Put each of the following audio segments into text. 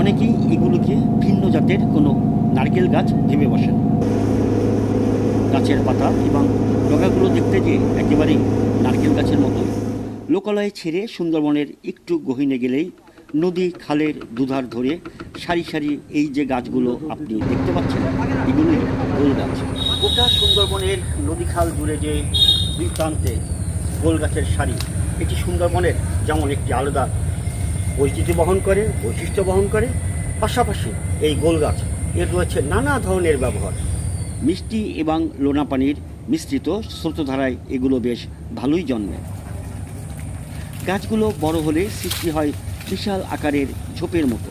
অনেকেই এগুলোকে ভিন্ন জাতের কোনো নারকেল গাছ ভেবে বসেন গাছের পাতা এবং ডগাগুলো দেখতে যে একেবারেই নারকেল গাছের মতো। লোকালয়ে ছেড়ে সুন্দরবনের একটু গহীনে গেলেই নদী খালের দুধার ধরে সারি সারি এই যে গাছগুলো আপনি দেখতে পাচ্ছেন, এগুলোই গোল গাছ। গোটা সুন্দরবনের নদী খাল জুড়ে যে দুই প্রান্তে গোল গাছের সারি, এটি সুন্দরবনের যেমন একটি আলাদা পরিচিতি বহন করে, বৈশিষ্ট্য বহন করে, পাশাপাশি এই গোল গাছ এর রয়েছে নানা ধরনের ব্যবহার। মিষ্টি এবং লোনা পানির মিশ্রিত স্রোতধারায় এগুলো বেশ ভালোই জন্মে। গাছগুলো বড় হলে সৃষ্টি হয় বিশাল আকারের ঝোপের মতো।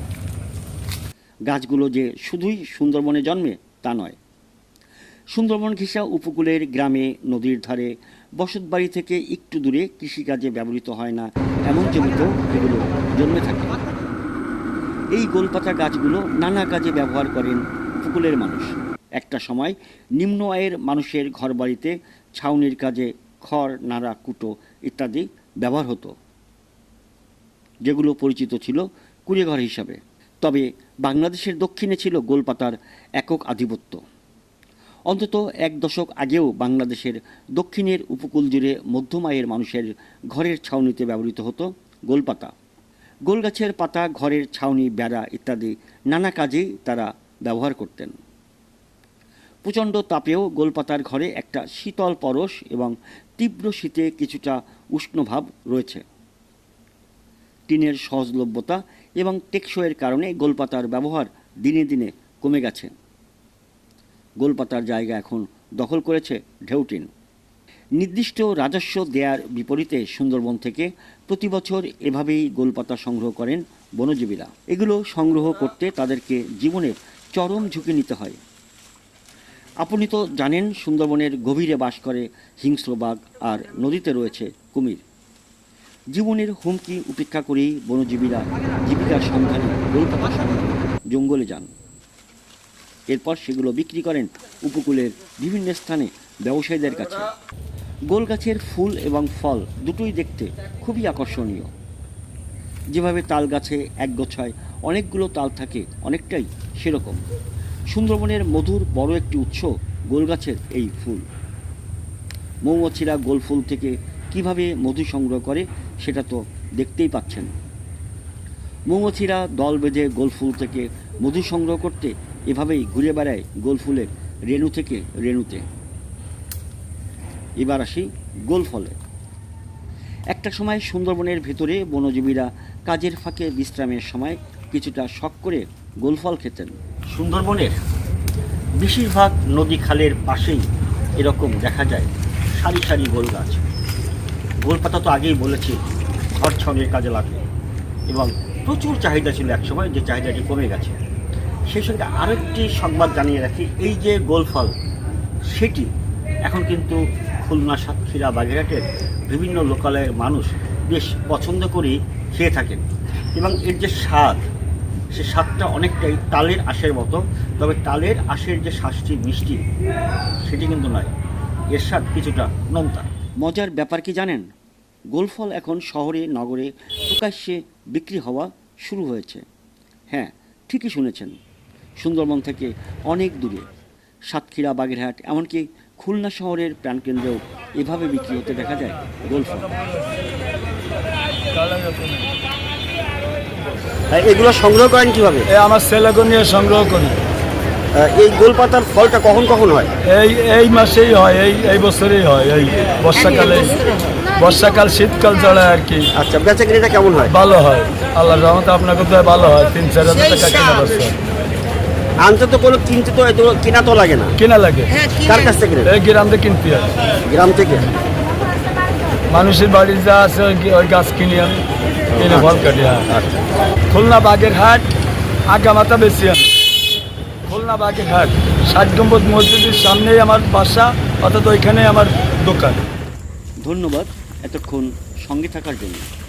গাছগুলো যে শুধুই সুন্দরবনে জন্মে তা নয় সুন্দরবন ঘেঁষা উপকূলের গ্রামে নদীর ধারে বসতবাড়ি থেকে একটু দূরে কৃষিকাজে ব্যবহৃত হয় না, এমন জমিতেও এগুলো জন্মে থাকে। এই গোলপাতা গাছগুলো নানা কাজে ব্যবহার করেন উপকূলের মানুষ। একটা সময় নিম্ন আয়ের মানুষের ঘরবাড়িতে ছাউনির কাজে খড়, নাড়া, কুটো ইত্যাদি ব্যবহার হতো। যেগুলো পরিচিত ছিল কুড়েঘর হিসাবে। তবে বাংলাদেশের দক্ষিণে ছিল গোলপাতার একক আধিপত্য। অন্তত এক দশক আগেও বাংলাদেশের দক্ষিণের উপকূল জুড়ে মধ্যম আয়ের মানুষের ঘরের ছাউনিতে ব্যবহৃত হতো গোলপাতা। গোলগাছের পাতা, ঘরের ছাউনি, বেড়া ইত্যাদি নানা কাজেই তারা ব্যবহার করতেন। প্রচণ্ড তাপেও গোলপাতার ঘরে একটা শীতল পরশ এবং তীব্র শীতে কিছুটা উষ্ণভাব রয়েছে। টিনের সহজলভ্যতা এবং টেকসইয়ের কারণে গোলপাতার ব্যবহার দিনে দিনে কমে গেছে। গোলপাতার জায়গা এখন দখল করেছে ঢেউটিন। নির্দিষ্ট রাজস্ব দেয়ার বিপরীতে সুন্দরবন থেকে প্রতি বছর এভাবেই গোলপাতা সংগ্রহ করেন বনজীবীরা। এগুলো সংগ্রহ করতে তাদেরকে জীবনের চরম ঝুঁকি নিতে হয়। আপনি তো জানেন, সুন্দরবনের গভীরে বাস করে হিংস্র বাঘ আর নদীতে রয়েছে কুমির। জীবনের হুমকি উপেক্ষা করেই বনজীবীরা জীবিকার সন্ধানে গোলপাতা জঙ্গলে যান। এরপর সেগুলো বিক্রি করেন উপকূলের বিভিন্ন স্থানে ব্যবসায়ীদের কাছে। গোল গাছের ফুল এবং ফল দুটোই দেখতে খুবই আকর্ষণীয়। যেভাবে তাল গাছে এক গোছায় অনেকগুলো তাল থাকে, অনেকটাই সেরকম। সুন্দরবনের মধুর বড় একটি উৎস গোল গাছের এই ফুল। মৌমাছিরা গোল ফুল থেকে কীভাবে মধু সংগ্রহ করে সেটা তো দেখতেই পাচ্ছেন। মৌমাছিরা দল বেঁধে গোল ফুল থেকে মধু সংগ্রহ করতে এভাবেই ঘুরে বেড়ায় গোল ফুলের রেণু থেকে রেণুতে। এবার আসি গোল ফলে। একটা সময় সুন্দরবনের ভেতরে বনজীবীরা কাজের ফাঁকে বিশ্রামের সময় কিছুটা শখ করে গোলফল খেতেন। সুন্দরবনের বেশিরভাগ নদী খালের পাশেই এরকম দেখা যায় সারি সারি গোল গাছ। গোল পাতা তো আগেই বলেছি ঘর ছড়ের কাজে লাগে এবং প্রচুর চাহিদা ছিল একসময়, যে চাহিদাটি কমে গেছে। সেই সঙ্গে আরেকটি সংবাদ জানিয়ে রাখি, এই যে গোলফল, সেটি এখন কিন্তু খুলনা সাতক্ষীরা বাগেরহাটের বিভিন্ন লোকালয়ের মানুষ বেশ পছন্দ করেই খেয়ে থাকেন। এবং এর যে স্বাদ, সে স্বাদটা অনেকটাই তালের আশের মতো, তবে তালের আশের যে শ্বাসটি মিষ্টি, সেটি কিন্তু নয়, এর স্বাদ কিছুটা নোনতা। মজার ব্যাপার কি জানেন? গোলফল এখন শহরে নগরে প্রকাশ্যে বিক্রি হওয়া শুরু হয়েছে। হ্যাঁ ঠিকই শুনেছেন। সুন্দরবন থেকে অনেক দূরে। সাতক্ষীরা বাগেরহাট এমনকি খুলনা শহরের প্রাণকেন্দ্রেও এভাবে বিক্রি হতে দেখা যায় গোলফল। এগুলো সংগ্রহ করেন কীভাবে? এই আমার ছেলেকে নিয়ে সংগ্রহ করি। এই গোলপাতার ফলটা কখন কখন হয়? এই এই মাসেই হয় এই এই বছরেই হয় এই বর্ষাকালে। বর্ষাকাল শীতকাল চলে আর কি। আচ্ছা বেচা কিনিটা কেমন হয়? ভালো হয়। আল্লাহ রহমতে আপনার কোথায় ভালো হয়। তিন চার হাজার টাকা কিনা বছর। আনতে তো কোনো কিনতে তো এত কেনা তো লাগে না। কিনা লাগে? কার কাছ থেকে? এই গ্রাম থেকে কিনতে হয়। গ্রাম থেকে? মানুষের বাড়ি যা আছে ওই ওই গাছ কিনি আমি। কিনে ফল কাটি হ্যাঁ। আচ্ছা। খুলনা বাগের হাট আগামাতা বেশি আমি। খুলনা বাগের হাট ষাট গম্বুজ মসজিদের সামনেই আমার বাসা অর্থাৎ ওইখানেই আমার দোকান। ধন্যবাদ। এতক্ষণ সঙ্গে থাকার জন্য।